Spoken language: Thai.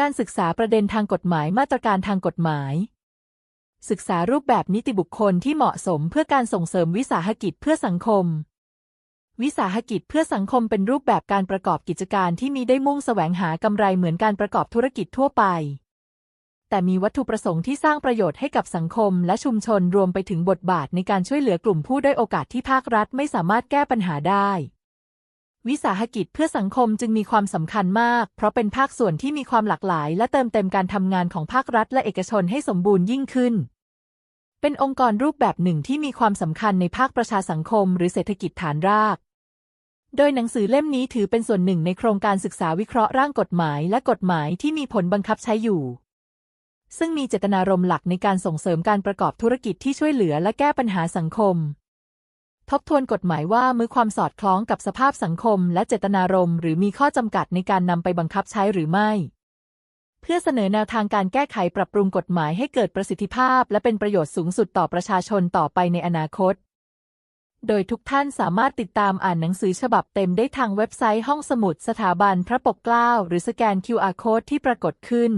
การศึกษาประเด็นทางกฎหมายมาตรการทางกฎหมาย ศึกษารูปแบบนิติบุคคลที่เหมาะสมเพื่อการส่งเสริมวิสาหกิจเพื่อสังคม วิสาหกิจเพื่อสังคมเป็นรูปแบบการประกอบกิจการที่มีได้มุ่งแสวงหากำไรเหมือนการประกอบธุรกิจทั่วไป แต่มีวัตถุประสงค์ที่สร้างประโยชน์ให้กับสังคมและชุมชนรวมไปถึงบทบาทในการช่วยเหลือกลุ่มผู้ด้อยโอกาสที่ภาครัฐไม่สามารถแก้ปัญหาได้ วิสาหกิจเพื่อสังคมจึงมีความสำคัญมาก เพราะเป็นภาคส่วนที่มีความหลากหลาย และเติมเต็มการทำงานของภาครัฐและเอกชนให้สมบูรณ์ยิ่งขึ้น เป็นองค์กรรูปแบบหนึ่งที่มีความสำคัญในภาคประชาสังคม หรือเศรษฐกิจฐานราก โดยหนังสือเล่มนี้ถือเป็นส่วนหนึ่งในโครงการศึกษาวิเคราะห์ร่างกฎหมาย และกฎหมายที่มีผลบังคับใช้อยู่ ซึ่งมีเจตนารมณ์หลักในการส่งเสริมการประกอบธุรกิจที่ช่วยเหลือและแก้ปัญหาสังคม ทบทวนกฎหมายว่ามือความสอดคล้องกับสภาพสังคมและเจตนารมณ์หรือมีข้อจำกัดในการนำไปบังคับใช้หรือไม่ เพื่อเสนอแนวทางการแก้ไขปรับปรุงกฎหมายให้เกิดประสิทธิภาพ และเป็นประโยชน์สูงสุดต่อประชาชนต่อไปในอนาคต โดยทุกท่านสามารถติดตามอ่านหนังสือฉบับเต็มได้ทางเว็บไซต์ห้องสมุดสถาบันพระปกเกล้าหรือสแกน QR Code ที่ปรากฏขึ้น